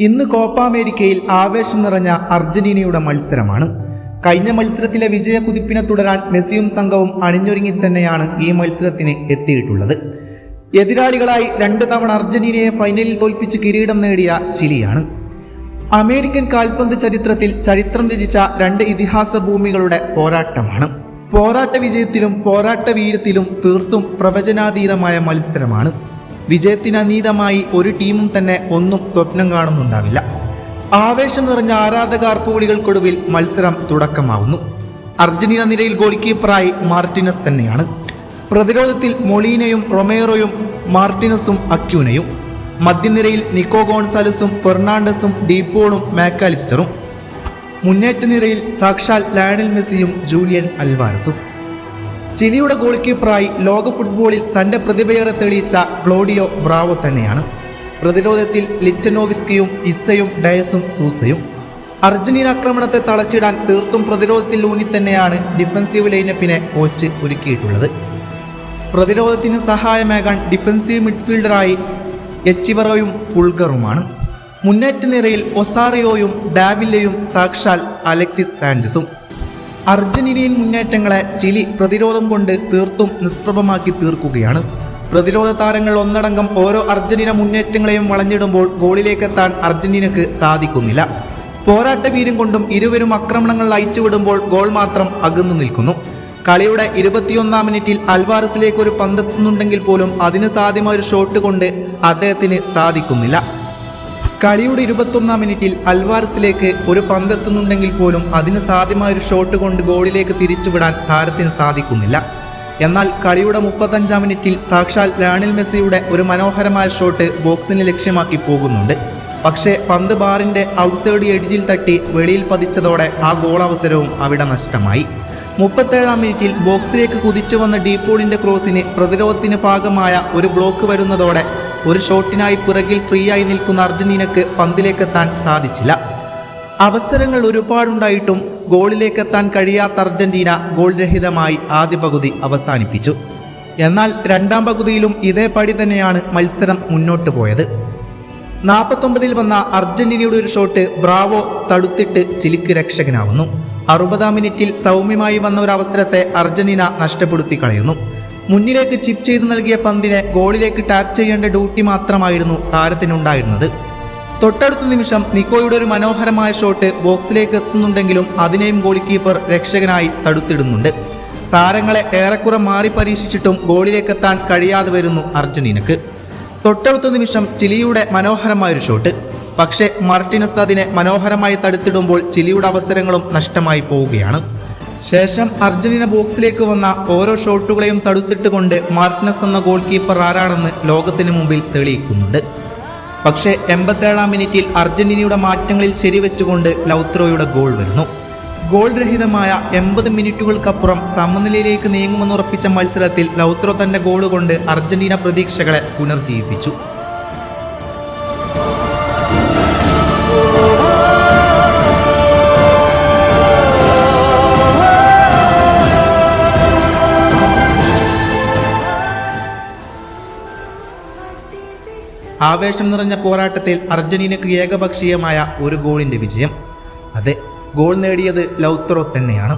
ഇന്ന് കോപ്പ അമേരിക്കയിൽ ആവേശം നിറഞ്ഞ അർജന്റീനയുടെ മത്സരമാണ്. കഴിഞ്ഞ മത്സരത്തിലെ വിജയക്കുതിപ്പിനെ തുടരാൻ മെസ്സിയും സംഘവും അണിഞ്ഞൊരുങ്ങി തന്നെയാണ് ഈ മത്സരത്തിന് എത്തിയിട്ടുള്ളത്. എതിരാളികളായി രണ്ട് തവണ അർജന്റീനയെ ഫൈനലിൽ തോൽപ്പിച്ച് കിരീടം നേടിയ ചിലിയാണ്. അമേരിക്കൻ കാൽപന്ത് ചരിത്രത്തിൽ ചരിത്രം രചിച്ച രണ്ട് ഇതിഹാസ ഭൂമികളുടെ പോരാട്ടമാണ്. പോരാട്ട വിജയത്തിലും പോരാട്ട വീരത്തിലും തീർത്തും പ്രവചനാതീതമായ മത്സരമാണ്. വിജയത്തിനതീതമായി ഒരു ടീമും തന്നെ ഒന്നും സ്വപ്നം കാണുന്നുണ്ടാവില്ല. ആവേശം നിറഞ്ഞ ആരാധകാർപ്പുവിളികൾക്കൊടുവിൽ മത്സരം തുടക്കമാവുന്നു. അർജന്റീന നിരയിൽ ഗോൾ കീപ്പറായി മാർട്ടിനസ് തന്നെയാണ്. പ്രതിരോധത്തിൽ മൊളീനയും റൊമേറോയും മാർട്ടിനസും അക്യൂനയും. മധ്യനിരയിൽ നിക്കോ ഗോൺസാലസും ഫെർണാണ്ടസും ഡീപ്പോളും മാക്കാലിസ്റ്ററും. മുന്നേറ്റ നിരയിൽ സാക്ഷാൽ ലയണൽ മെസ്സിയും ജൂലിയൻ അൽവാരസും. ചിലിയുടെ ഗോൾ കീപ്പറായി ലോക ഫുട്ബോളിൽ തന്റെ പ്രതിഭയേറെ തെളിയിച്ച ക്ലോഡിയോ ബ്രാവോ തന്നെയാണ്. പ്രതിരോധത്തിൽ ലിച്ചനോവിസ്കിയും ഇസയും ഡയസും സൂസയും. അർജന്റീന ആക്രമണത്തെ തളച്ചിടാൻ തീർത്തും പ്രതിരോധത്തിൽ ഊന്നി തന്നെയാണ് ഡിഫൻസീവ് ലൈനപ്പിനെ കോച്ച് ഒരുക്കിയിട്ടുള്ളത്. പ്രതിരോധത്തിന് സഹായമേകാൻ ഡിഫൻസീവ് മിഡ്ഫീൽഡറായി എച്ചിവറോയും പുൾഗറുമാണ്. മുന്നേറ്റ നിരയിൽ ഒസാറിയോയും ഡാവില്ലയും സാക്ഷാൽ അലക്സിസ് സാഞ്ചസും. അർജന്റീനിയൻ മുന്നേറ്റങ്ങളെ ചിലി പ്രതിരോധം കൊണ്ട് തീർത്തും നിഷ്പ്രഭമാക്കി തീർക്കുകയാണ്. പ്രതിരോധ താരങ്ങൾ ഒന്നടങ്കം ഓരോ അർജന്റീന മുന്നേറ്റങ്ങളെയും വളഞ്ഞിടുമ്പോൾ ഗോളിലേക്കെത്താൻ അർജന്റീനക്ക് സാധിക്കുന്നില്ല. പോരാട്ട വീര്യം കൊണ്ടും ഇരുവരും ആക്രമണങ്ങൾ അയച്ചുവിടുമ്പോൾ ഗോൾ മാത്രം അകന്നു നിൽക്കുന്നു. കളിയുടെ ഇരുപത്തിയൊന്നാം മിനിറ്റിൽ അൽവാറസിലേക്ക് ഒരു പന്തെത്തുന്നുണ്ടെങ്കിൽ പോലും അതിന് സാധ്യമായ ഒരു ഷോട്ട് കൊണ്ട് അദ്ദേഹത്തിന് സാധിക്കുന്നില്ല. കളിയുടെ ഇരുപത്തൊന്നാം മിനിറ്റിൽ അൽവാർസിലേക്ക് ഒരു പന്തെത്തുന്നുണ്ടെങ്കിൽ പോലും അതിന് സാധ്യമായ ഒരു ഷോട്ട് കൊണ്ട് ഗോളിലേക്ക് തിരിച്ചുവിടാൻ താരത്തിന് സാധിക്കുന്നില്ല. എന്നാൽ കളിയുടെ മുപ്പത്തഞ്ചാം മിനിറ്റിൽ സാക്ഷാൽ ലയണൽ മെസ്സിയുടെ ഒരു മനോഹരമായ ഷോട്ട് ബോക്സിന് ലക്ഷ്യമാക്കി പോകുന്നുണ്ട്. പക്ഷേ പന്ത് ബാറിന്റെ ഔട്ട്സൈഡ് എഡ്ജിൽ തട്ടി വെളിയിൽ പതിച്ചതോടെ ആ ഗോൾ അവസരവും അവിടെ നഷ്ടമായി. മുപ്പത്തേഴാം മിനിറ്റിൽ ബോക്സിലേക്ക് കുതിച്ചു വന്ന ഡീപോളിന്റെ ക്രോസിന് പ്രതിരോധത്തിന് ഭാഗമായ ഒരു ബ്ലോക്ക് വരുന്നതോടെ ഒരു ഷോട്ടിനായി പിറകിൽ ഫ്രീ ആയി നിൽക്കുന്ന അർജന്റീനക്ക് പന്തിലേക്കെത്താൻ സാധിച്ചില്ല. അവസരങ്ങൾ ഒരുപാടുണ്ടായിട്ടും ഗോളിലേക്കെത്താൻ കഴിയാത്ത അർജന്റീന ഗോൾ രഹിതമായി ആദ്യ പകുതി അവസാനിപ്പിച്ചു. എന്നാൽ രണ്ടാം പകുതിയിലും ഇതേ പടി തന്നെയാണ് മത്സരം മുന്നോട്ട് പോയത്. നാൽപ്പത്തൊമ്പതിൽ വന്ന അർജന്റീനയുടെ ഒരു ഷോട്ട് ബ്രാവോ തടുത്തിട്ട് ചിലിക്ക് രക്ഷകനാവുന്നു. അറുപതാം മിനിറ്റിൽ സൗമ്യമായി വന്ന ഒരു അവസരത്തെ അർജന്റീന നഷ്ടപ്പെടുത്തി കളയുന്നു. മുന്നിലേക്ക് ചിപ്പ് ചെയ്തു നൽകിയ പന്തിനെ ഗോളിലേക്ക് ടാപ്പ് ചെയ്യേണ്ട ഡ്യൂട്ടി മാത്രമായിരുന്നു താരത്തിനുണ്ടായിരുന്നത്. തൊട്ടടുത്ത നിമിഷം നിക്കോയുടെ ഒരു മനോഹരമായ ഷോട്ട് ബോക്സിലേക്ക് എത്തുന്നുണ്ടെങ്കിലും അതിനെയും ഗോൾ കീപ്പർ രക്ഷകനായി തടുത്തിടുന്നുണ്ട്. താരങ്ങളെ ഏറെക്കുറെ മാറി പരീക്ഷിച്ചിട്ടും ഗോളിലേക്കെത്താൻ കഴിയാതെ വരുന്നു അർജന്റീനക്ക്. തൊട്ടടുത്ത നിമിഷം ചിലിയുടെ മനോഹരമായൊരു ഷോട്ട് പക്ഷേ മാർട്ടിനസ് അതിനെ മനോഹരമായി തടുത്തിടുമ്പോൾ ചിലിയുടെ അവസരങ്ങളും നഷ്ടമായി പോവുകയാണ്. ശേഷം അർജന്റീന ബോക്സിലേക്ക് വന്ന ഓരോ ഷോട്ടുകളെയും തടുത്തിട്ട് കൊണ്ട് മാർട്ടിനസ് എന്ന ഗോൾ കീപ്പർ ആരാണെന്ന് ലോകത്തിന് മുമ്പിൽ തെളിയിക്കുന്നുണ്ട്. പക്ഷേ എൺപത്തേഴാം മിനിറ്റിൽ അർജന്റീനയുടെ മാറ്റങ്ങളിൽ ശരിവെച്ചുകൊണ്ട് ലൗത്രോയുടെ ഗോൾ വരുന്നു. ഗോൾ രഹിതമായ എൺപത് മിനിറ്റുകൾക്കപ്പുറം സമനിലയിലേക്ക് നീങ്ങുമെന്നുറപ്പിച്ച മത്സരത്തിൽ ലൗത്രോ തന്റെ ഗോൾ കൊണ്ട് അർജന്റീന പ്രതീക്ഷകളെ പുനർജീവിപ്പിച്ചു. ആവേശം നിറഞ്ഞ പോരാട്ടത്തിൽ അർജന്റീനയ്ക്ക് ഏകപക്ഷീയമായ ഒരു ഗോളിന്റെ വിജയം. അതെ ഗോൾ നേടിയത് ലൗത്രോ തന്നെയാണ്.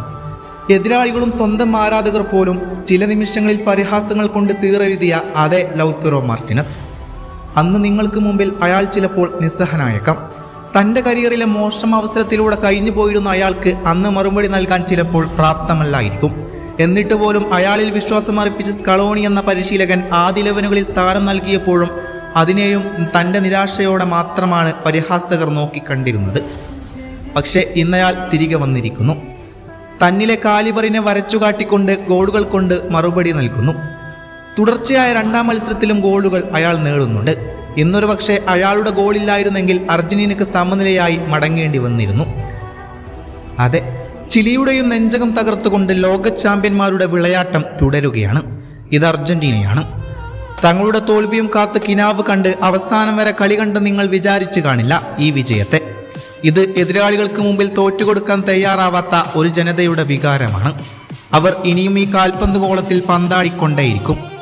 എതിരാളികളും സ്വന്തം ആരാധകർ പോലും ചില നിമിഷങ്ങളിൽ പരിഹാസങ്ങൾ കൊണ്ട് തീറെഴുതിയ അതെ ലൗത്തറോ മാർട്ടിനസ്. അന്ന് നിങ്ങൾക്ക് മുമ്പിൽ അയാൾ ചിലപ്പോൾ നിസ്സഹനായേക്കാം. തന്റെ കരിയറിലെ മോശം അവസരത്തിലൂടെ കഴിഞ്ഞു പോയിരുന്ന അയാൾക്ക് അന്ന് മറുപടി നൽകാൻ ചിലപ്പോൾ പ്രാപ്തമല്ലായിരിക്കും. എന്നിട്ട് പോലും അയാളിൽ വിശ്വാസം അർപ്പിച്ച സ്കളോണി എന്ന പരിശീലകൻ ആദ്യ ലെവനുകളിൽ സ്ഥാനം നൽകിയപ്പോഴും അതിനെയും തന്റെ നിരാശയോടെ മാത്രമാണ് പരിഹാസകർ നോക്കിക്കണ്ടിരുന്നത്. പക്ഷേ ഇന്നയാൾ തിരികെ വന്നിരിക്കുന്നു. തന്നിലെ കാലിബറിനെ വരച്ചു കാട്ടിക്കൊണ്ട് ഗോളുകൾ കൊണ്ട് മറുപടി നൽകുന്നു. തുടർച്ചയായ രണ്ടാം മത്സരത്തിലും ഗോളുകൾ അയാൾ നേടുന്നുണ്ട്. ഇന്നൊരു പക്ഷേ അയാളുടെ ഗോളില്ലായിരുന്നെങ്കിൽ അർജന്റീനക്ക് സമനിലയായി മടങ്ങേണ്ടി വന്നിരുന്നു. അതെ ചിലിയുടെയും നെഞ്ചകം തകർത്തുകൊണ്ട് ലോക ചാമ്പ്യന്മാരുടെ വിളയാട്ടം തുടരുകയാണ്. ഇത് അർജന്റീനയാണ്. തങ്ങളുടെ തോൽവിയും കാത്ത് കിനാവ് കണ്ട് അവസാനം വരെ കളി കണ്ട് നിങ്ങൾ വിചാരിച്ചു കാണില്ല ഈ വിജയത്തെ. ഇത് എതിരാളികൾക്ക് മുമ്പിൽ തോറ്റുകൊടുക്കാൻ തയ്യാറാവാത്ത ഒരു ജനതയുടെ വികാരമാണ്. അവർ ഇനിയും ഈ കാൽപന്ത് കോളത്തിൽ പന്താടിക്കൊണ്ടേയിരിക്കും.